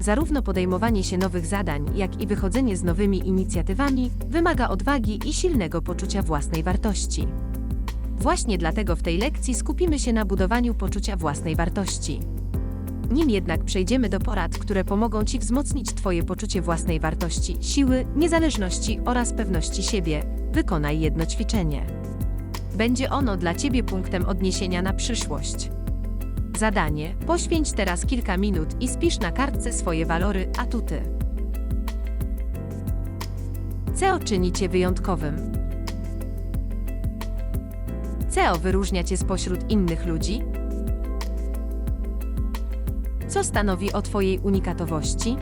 Zarówno podejmowanie się nowych zadań, jak i wychodzenie z nowymi inicjatywami wymaga odwagi i silnego poczucia własnej wartości. Właśnie dlatego w tej lekcji skupimy się na budowaniu poczucia własnej wartości. Nim jednak przejdziemy do porad, które pomogą Ci wzmocnić Twoje poczucie własnej wartości, siły, niezależności oraz pewności siebie, wykonaj jedno ćwiczenie. Będzie ono dla Ciebie punktem odniesienia na przyszłość. Zadanie: poświęć teraz kilka minut i spisz na kartce swoje walory, atuty. CO czyni Cię wyjątkowym. CO wyróżnia Cię spośród innych ludzi. Co stanowi o Twojej unikatowości?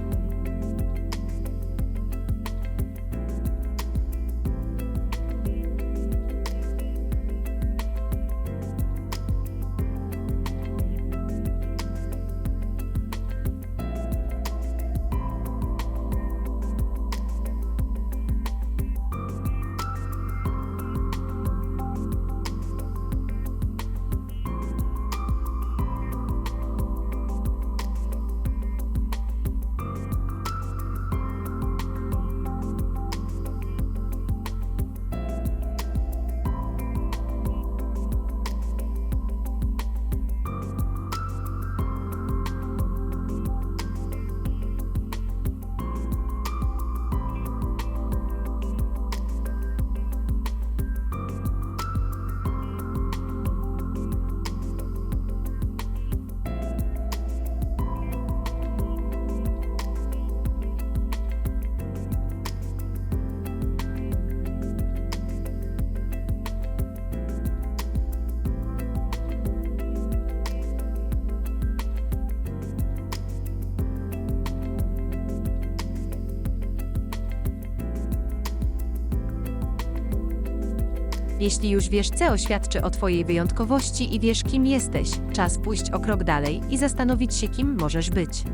Jeśli już wiesz, co oświadczy o Twojej wyjątkowości i wiesz, kim jesteś, czas pójść o krok dalej i zastanowić się, kim możesz być.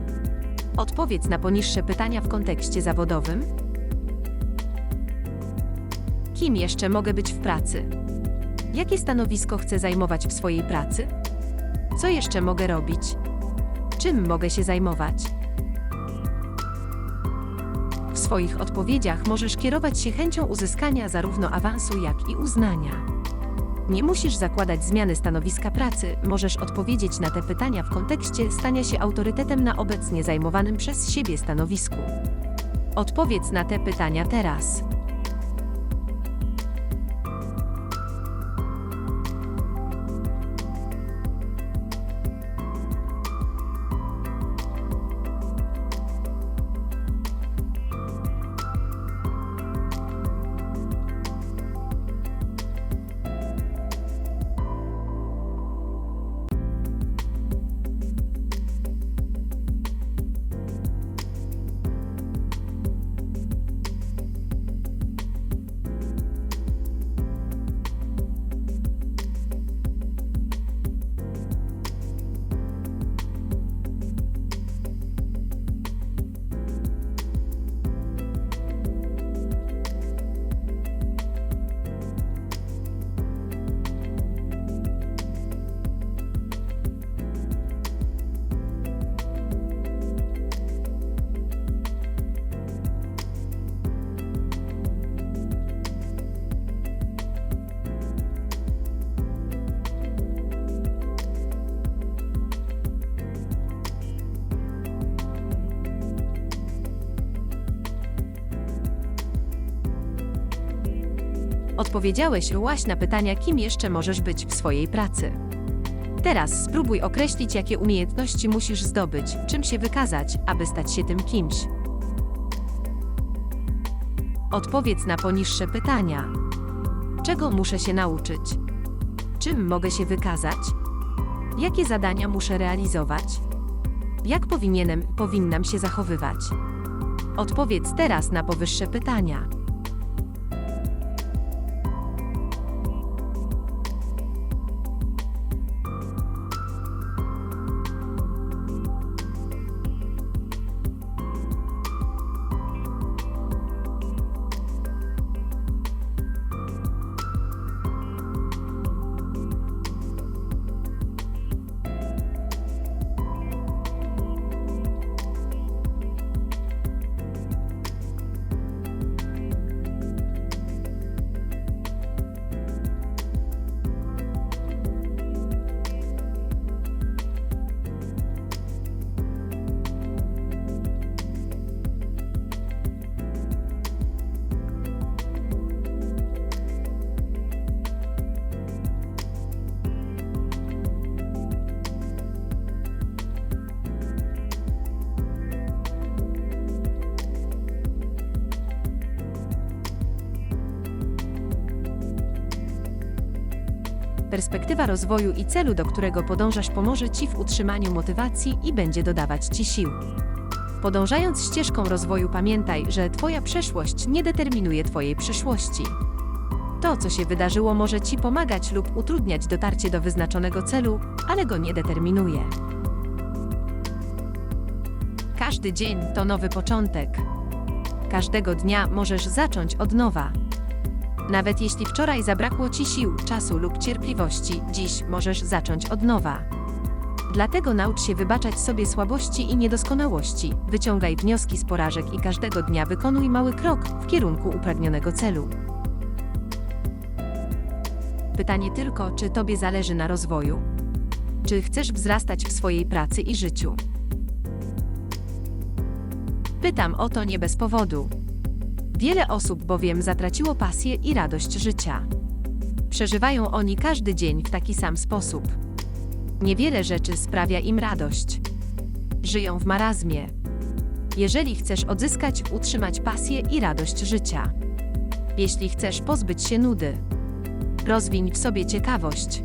Odpowiedz na poniższe pytania w kontekście zawodowym. Kim jeszcze mogę być w pracy? Jakie stanowisko chcę zajmować w swojej pracy? Co jeszcze mogę robić? Czym mogę się zajmować? Swoich odpowiedziach możesz kierować się chęcią uzyskania zarówno awansu, jak i uznania. Nie musisz zakładać zmiany stanowiska pracy, możesz odpowiedzieć na te pytania w kontekście stania się autorytetem na obecnie zajmowanym przez siebie stanowisku. Odpowiedz na te pytania teraz. Odpowiedziałeś lłaś na pytania, kim jeszcze możesz być w swojej pracy. Teraz spróbuj określić, jakie umiejętności musisz zdobyć, czym się wykazać, aby stać się tym kimś. Odpowiedz na poniższe pytania. Czego muszę się nauczyć? Czym mogę się wykazać? Jakie zadania muszę realizować? Jak powinienem, powinnam się zachowywać? Odpowiedz teraz na powyższe pytania. Perspektywa rozwoju i celu, do którego podążasz, pomoże Ci w utrzymaniu motywacji i będzie dodawać Ci sił. Podążając ścieżką rozwoju, pamiętaj, że Twoja przeszłość nie determinuje Twojej przyszłości. To, co się wydarzyło, może Ci pomagać lub utrudniać dotarcie do wyznaczonego celu, ale go nie determinuje. Każdy dzień to nowy początek. Każdego dnia możesz zacząć od nowa. Nawet jeśli wczoraj zabrakło ci sił, czasu lub cierpliwości, dziś możesz zacząć od nowa. Dlatego naucz się wybaczać sobie słabości i niedoskonałości, wyciągaj wnioski z porażek i każdego dnia wykonuj mały krok w kierunku upragnionego celu. Pytanie tylko, czy Tobie zależy na rozwoju? Czy chcesz wzrastać w swojej pracy i życiu? Pytam o to nie bez powodu. Wiele osób bowiem zatraciło pasję i radość życia. Przeżywają oni każdy dzień w taki sam sposób. Niewiele rzeczy sprawia im radość. Żyją w marazmie. Jeżeli chcesz odzyskać, utrzymać pasję i radość życia. Jeśli chcesz pozbyć się nudy, rozwiń w sobie ciekawość.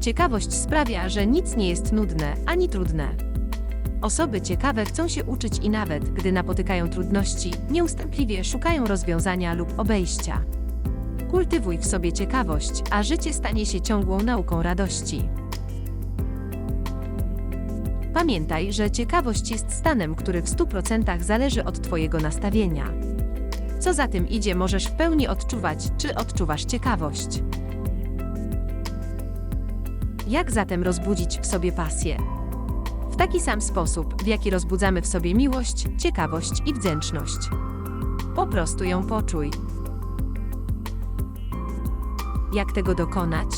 Ciekawość sprawia, że nic nie jest nudne ani trudne. Osoby ciekawe chcą się uczyć i nawet, gdy napotykają trudności, nieustępliwie szukają rozwiązania lub obejścia. Kultywuj w sobie ciekawość, a życie stanie się ciągłą nauką radości. Pamiętaj, że ciekawość jest stanem, który w 100% zależy od Twojego nastawienia. Co za tym idzie, możesz w pełni odczuwać, czy odczuwasz ciekawość. Jak zatem rozbudzić w sobie pasję? Taki sam sposób, w jaki rozbudzamy w sobie miłość, ciekawość i wdzięczność. Po prostu ją poczuj. Jak tego dokonać?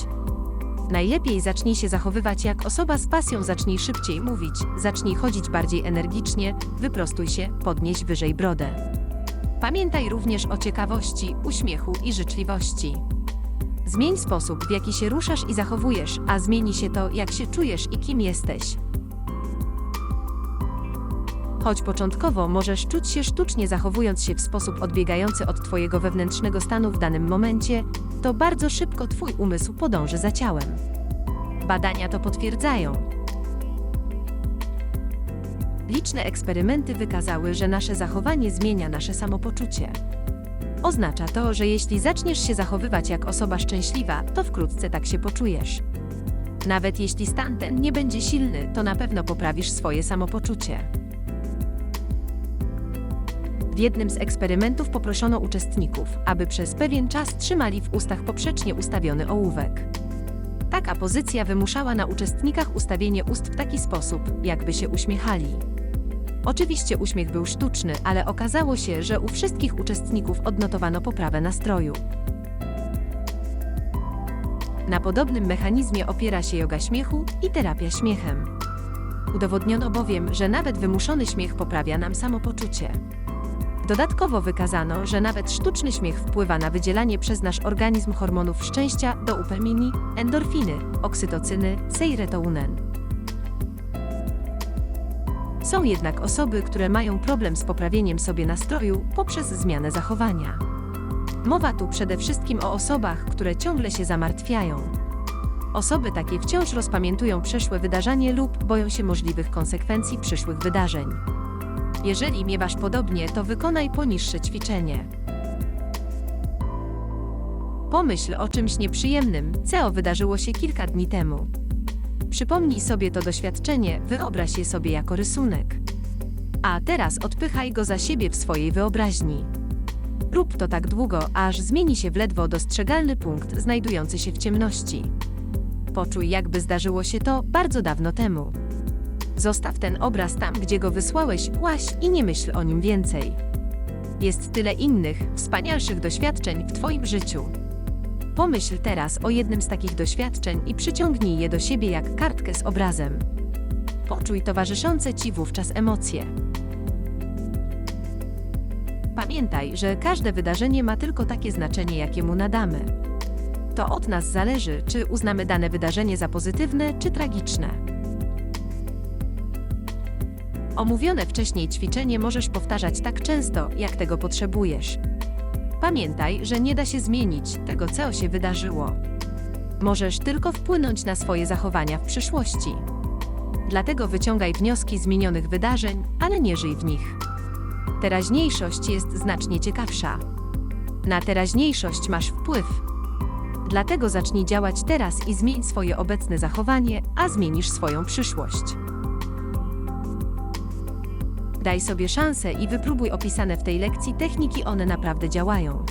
Najlepiej zacznij się zachowywać jak osoba z pasją, zacznij szybciej mówić, zacznij chodzić bardziej energicznie, wyprostuj się, podnieś wyżej brodę. Pamiętaj również o ciekawości, uśmiechu i życzliwości. Zmień sposób, w jaki się ruszasz i zachowujesz, a zmieni się to, jak się czujesz i kim jesteś. Choć początkowo możesz czuć się sztucznie zachowując się w sposób odbiegający od Twojego wewnętrznego stanu w danym momencie, to bardzo szybko Twój umysł podąży za ciałem. Badania to potwierdzają. Liczne eksperymenty wykazały, że nasze zachowanie zmienia nasze samopoczucie. Oznacza to, że jeśli zaczniesz się zachowywać jak osoba szczęśliwa, to wkrótce tak się poczujesz. Nawet jeśli stan ten nie będzie silny, to na pewno poprawisz swoje samopoczucie. Jednym z eksperymentów poproszono uczestników, aby przez pewien czas trzymali w ustach poprzecznie ustawiony ołówek. Taka pozycja wymuszała na uczestnikach ustawienie ust w taki sposób, jakby się uśmiechali. Oczywiście uśmiech był sztuczny, ale okazało się, że u wszystkich uczestników odnotowano poprawę nastroju. Na podobnym mechanizmie opiera się yoga śmiechu i terapia śmiechem. Udowodniono bowiem, że nawet wymuszony śmiech poprawia nam samopoczucie. Dodatkowo wykazano, że nawet sztuczny śmiech wpływa na wydzielanie przez nasz organizm hormonów szczęścia dopaminy, endorfiny, oksytocyny, serotonin. Są jednak osoby, które mają problem z poprawieniem sobie nastroju poprzez zmianę zachowania. Mowa tu przede wszystkim o osobach, które ciągle się zamartwiają. Osoby takie wciąż rozpamiętują przeszłe wydarzenie lub boją się możliwych konsekwencji przyszłych wydarzeń. Jeżeli miewasz podobnie, to wykonaj poniższe ćwiczenie. Pomyśl o czymś nieprzyjemnym, co wydarzyło się kilka dni temu. Przypomnij sobie to doświadczenie, wyobraź je sobie jako rysunek. A teraz odpychaj go za siebie w swojej wyobraźni. Rób to tak długo, aż zmieni się w ledwo dostrzegalny punkt znajdujący się w ciemności. Poczuj, jakby zdarzyło się to bardzo dawno temu. Zostaw ten obraz tam, gdzie go wysłałeś, łaś i nie myśl o nim więcej. Jest tyle innych, wspanialszych doświadczeń w Twoim życiu. Pomyśl teraz o jednym z takich doświadczeń i przyciągnij je do siebie jak kartkę z obrazem. Poczuj towarzyszące Ci wówczas emocje. Pamiętaj, że każde wydarzenie ma tylko takie znaczenie, jakie mu nadamy. To od nas zależy, czy uznamy dane wydarzenie za pozytywne czy tragiczne. Omówione wcześniej ćwiczenie możesz powtarzać tak często, jak tego potrzebujesz. Pamiętaj, że nie da się zmienić tego, co się wydarzyło. Możesz tylko wpłynąć na swoje zachowania w przyszłości. Dlatego wyciągaj wnioski z minionych wydarzeń, ale nie żyj w nich. Teraźniejszość jest znacznie ciekawsza. Na teraźniejszość masz wpływ. Dlatego zacznij działać teraz i zmień swoje obecne zachowanie, a zmienisz swoją przyszłość. Daj sobie szansę i wypróbuj opisane w tej lekcji techniki, one naprawdę działają.